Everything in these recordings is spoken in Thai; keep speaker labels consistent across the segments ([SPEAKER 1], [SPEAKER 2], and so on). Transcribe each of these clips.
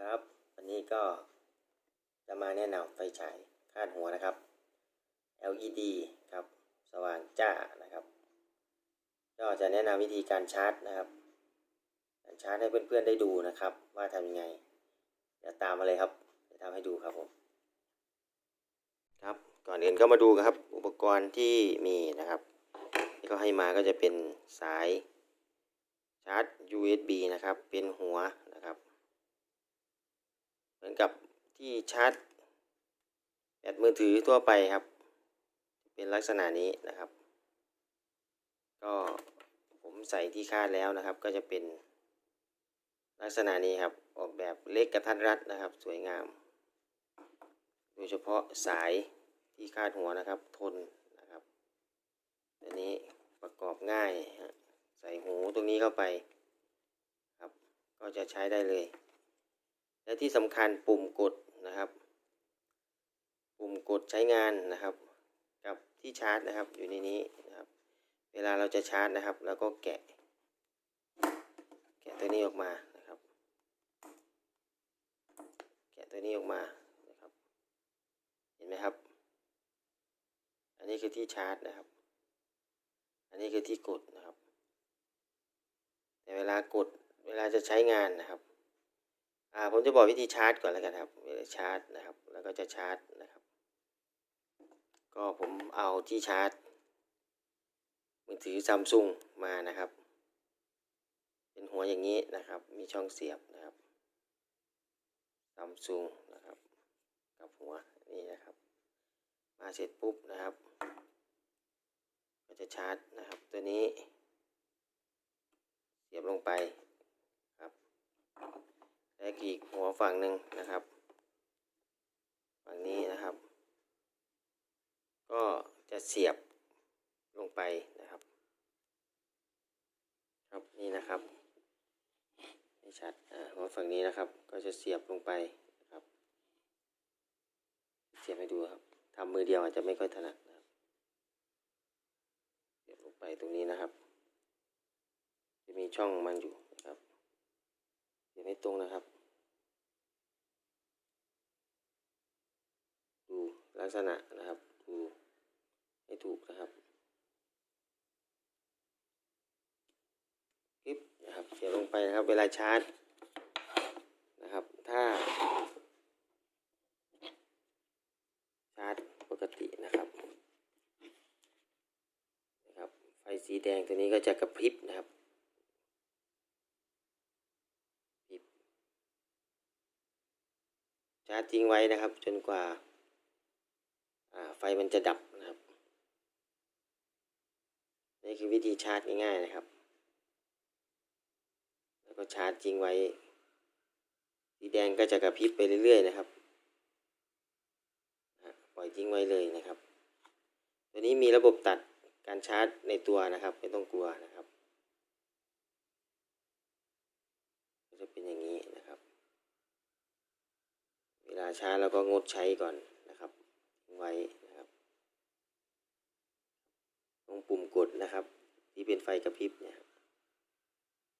[SPEAKER 1] ครับ วันนี้ก็จะมาแนะนำไฟฉายคาดหัวนะครับ LED ครับ สว่างจ้านะครับ ก็จะแนะนำวิธีการชาร์จนะครับ การชาร์จให้เพื่อนๆได้ดูนะครับ ว่าทำยังไงเดี๋ยวตามมาเลยครับจะทำให้ดูครับผม ครับก่อนอื่นก็มาดูครับ อุปกรณ์ที่มีนะครับที่เขาให้มาก็จะเป็นสายชาร์จ USB นะครับ เป็นหัว มือนกับที่ชาร์จแบตมือถือทั่วไปครับ เป็นลักษณะนี้นะครับ ก็ผมใส่ที่คาดแล้วนะครับ ก็จะเป็นลักษณะนี้ครับ ออกแบบเล็กกระทัดรัดนะครับ สวยงาม โดยเฉพาะสายที่คาดหัวนะครับ ทนนะครับอันนี้ประกอบง่าย ใส่หูตรงนี้เข้าไปครับ ก็จะใช้ได้เลย และที่สำคัญปุ่มกดนะครับ ปุ่มกดใช้งานนะครับ กับที่ชาร์จนะครับอยู่ในนี้นะครับ เวลาเราจะชาร์จนะครับ แล้วก็แกะ แกะตัวนี้ออกมานะครับ แกะตัวนี้ออกมานะครับ เห็นไหมครับ อันนี้คือที่ชาร์จนะครับ อันนี้คือที่กดนะครับแต่เวลากดเวลาจะใช้งานนะครับ อ่าผมจะบอกวิธีชาร์จก่อนแล้วกันครับเวลาชาร์จนะครับ แล้วก็จะชาร์จนะครับ ก็ผมเอาที่ชาร์จมือถือซัมซุงมานะครับ เป็นหัวอย่างนี้นะครับ มีช่องเสียบนะครับซัมซุงนะครับ กับหัวนี่นะครับ มาเสร็จปุ๊บนะครับ ก็จะชาร์จนะครับตัวนี้ เสียบลงไป และอีกหัวฝั่งหนึ่งนะครับ ฝั่งนี้นะครับ ก็จะเสียบลงไปนะครับ ครับนี่นะครับไม่ชัดหัวฝั่งนี้นะครับ ก็จะเสียบลงไปนะครับ เสียบให้ดูครับทำมือเดียวอาจจะไม่ค่อยถนัดนะครับเสียบลงไปตรงนี้นะครับ จะมีช่องมันอยู่นะครับเสียบให้ตรงนะครับ ดู ลักษณะนะครับดูให้ถูกนะครับคลิปนะครับเสียบลงไปนะครับ เวลาชาร์จนะครับ ถ้า ชาร์จปกตินะครับนะครับ ไฟสีแดงตัวนี้ก็จะกระพริบนะครับชาร์จทิ้งไว้นะครับ จนกว่า ไฟมันจะดับนะครับ นี่คือวิธีชาร์จง่ายๆนะครับ แล้วก็ชาร์จจริงไว้ สีแดงก็จะกระพริบไปเรื่อยๆนะครับ ปล่อยทิ้งไว้เลยนะครับ ตัวนี้มีระบบตัดการชาร์จในตัวนะครับ ไม่ต้องกลัวนะครับจะเป็นอย่างนี้นะครับ เวลาชาร์จเราก็งดใช้ก่อน ว้นะครับ ตรงปุ่มกดนะครับ ที่เป็นไฟกระพริบเนี่ย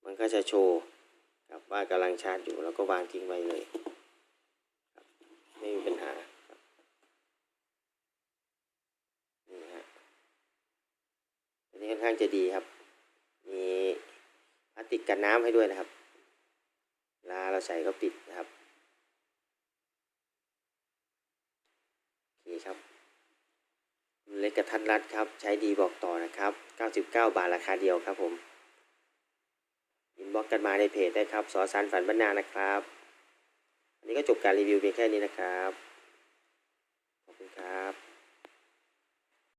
[SPEAKER 1] มันก็จะโชว์ครับว่ากำลังชาร์จอยู่แล้วก็วางทิ้งไว้เลยครับไม่มีปัญหาครับนี่ฮะอันนี้ค่อนข้างจะดีครับ มีพลาสติกกันน้ำให้ด้วยนะครับลาเราใส่ก็ปิดนะครับโอเคครับ เล็ก กระทัดรัดครับ ใช้ดีบอกต่อนะครับ 99 บาทราคาเดียวครับผมอินบ็อกกันมาในเพจได้ครับสอสารฝันบรรณานะครับอันนี้ก็จบการรีวิวเพียงแค่นี้นะครับ ขอบคุณครับ